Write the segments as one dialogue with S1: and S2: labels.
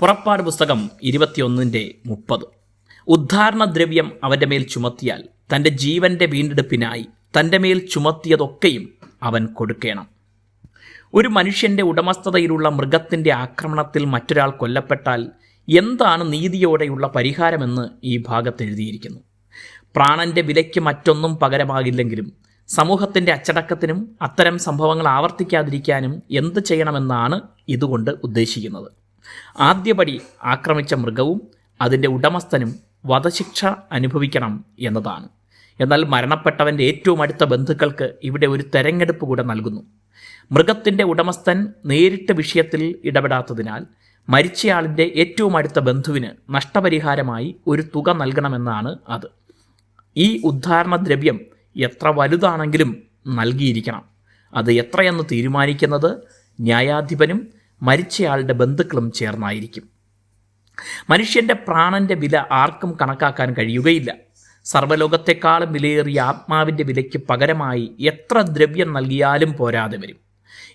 S1: പുറപ്പാട് പുസ്തകം ഇരുപത്തിയൊന്നിന്റെ മുപ്പത്. ഉദ്ധാരണ ദ്രവ്യം അവന്റെ മേൽ ചുമത്തിയാൽ തന്റെ ജീവന്റെ വീണ്ടെടുപ്പിനായി തന്റെ മേൽ ചുമത്തിയതൊക്കെയും അവൻ കൊടുക്കണം. ഒരു മനുഷ്യന്റെ ഉടമസ്ഥതയിലുള്ള മൃഗത്തിന്റെ ആക്രമണത്തിൽ മറ്റൊരാൾ കൊല്ലപ്പെട്ടാൽ എന്താണ് നീതിയോടെയുള്ള പരിഹാരമെന്ന് ഈ ഭാഗത്ത് എഴുതിയിരിക്കുന്നു. പ്രാണന്റെ വിലയ്ക്ക് മറ്റൊന്നും പകരമാകില്ലെങ്കിലും സമൂഹത്തിന്റെ അച്ചടക്കത്തിനും അത്തരം സംഭവങ്ങൾ ആവർത്തിക്കാതിരിക്കാനും എന്ത് ചെയ്യണമെന്നാണ് ഇതുകൊണ്ട് ഉദ്ദേശിക്കുന്നത്. ആദ്യപടി ആക്രമിച്ച മൃഗവും അതിന്റെ ഉടമസ്ഥനും വധശിക്ഷ അനുഭവിക്കണം എന്നതാണ്. എന്നാൽ മരണപ്പെട്ടവന്റെ ഏറ്റവും അടുത്ത ബന്ധുക്കൾക്ക് ഇവിടെ ഒരു തെരഞ്ഞെടുപ്പ് കൂടെ നൽകുന്നു. മൃഗത്തിന്റെ ഉടമസ്ഥൻ നേരിട്ട് വിഷയത്തിൽ ഇടപെടാത്തതിനാൽ മരിച്ചയാളിന്റെ ഏറ്റവും അടുത്ത ബന്ധുവിന് നഷ്ടപരിഹാരമായി ഒരു തുക നൽകണമെന്നാണ് അത്. ഈ ഉദ്ധാരണ ദ്രവ്യം എത്ര വലുതാണെങ്കിലും നൽകിയിരിക്കണം. അത് എത്രയെന്ന് തീരുമാനിക്കുന്നത് ന്യായാധിപനും മരിച്ചയാളുടെ ബന്ധുക്കളും ചേർന്നായിരിക്കും. മനുഷ്യന്റെ പ്രാണന്റെ വില ആർക്കും കണക്കാക്കാൻ കഴിയുകയില്ല. സർവലോകത്തെക്കാളും വിലയേറിയ ആത്മാവിന്റെ വിലയ്ക്ക് പകരമായി എത്ര ദ്രവ്യം നൽകിയാലും പോരാതെ വരും.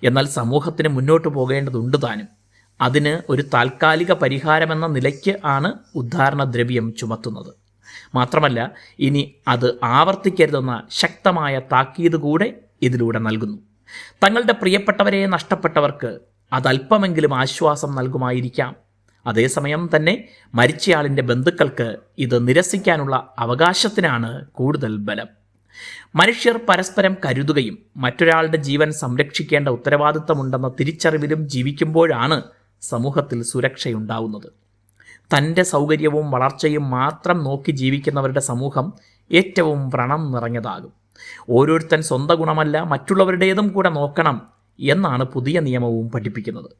S1: എന്നാൽ സമൂഹത്തിന് മുന്നോട്ട് പോകേണ്ടതുണ്ട് താനും. അതിന് ഒരു താൽക്കാലിക പരിഹാരമെന്ന നിലയ്ക്ക് ആണ് ഉദ്ധാരണ ദ്രവ്യം ചുമത്തുന്നത്. മാത്രമല്ല ഇനി അത് ആവർത്തിക്കരുതെന്ന ശക്തമായ താക്കീത് കൂടെ ഇതിലൂടെ നൽകുന്നു. തങ്ങളുടെ പ്രിയപ്പെട്ടവരെ നഷ്ടപ്പെട്ടവർക്ക് അതല്പമെങ്കിലും ആശ്വാസം നൽകുമായിരിക്കാം. അതേസമയം തന്നെ മരിച്ചയാളിന്റെ ബന്ധുക്കൾക്ക് ഇത് നിരസിക്കാനുള്ള അവകാശത്തിനാണ് കൂടുതൽ ബലം. മനുഷ്യർ പരസ്പരം കരുതുകയും മറ്റൊരാളുടെ ജീവൻ സംരക്ഷിക്കേണ്ട ഉത്തരവാദിത്തമുണ്ടെന്ന തിരിച്ചറിവിലും ജീവിക്കുമ്പോഴാണ് സമൂഹത്തിൽ സുരക്ഷയുണ്ടാവുന്നത്. തന്റെ സൗകര്യവും വളർച്ചയും മാത്രം നോക്കി ജീവിക്കുന്നവരുടെ സമൂഹം ഏറ്റവും വ്രണം നിറഞ്ഞതാകും. ഓരോരുത്തൻ സ്വന്തം ഗുണമല്ല മറ്റുള്ളവരുടേതും കൂടെ നോക്കണം എന്നാണ് പുതിയ നിയമവും പഠിപ്പിക്കുന്നത്.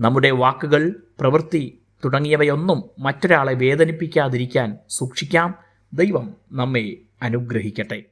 S1: നമ്മുടെ വാക്കുകൾ പ്രവൃത്തി തുടങ്ങിയവയൊന്നും മറ്റൊരാളെ വേദനിപ്പിക്കാതിരിക്കാൻ സൂക്ഷിക്കാം. ദൈവം നമ്മെ അനുഗ്രഹിക്കട്ടെ.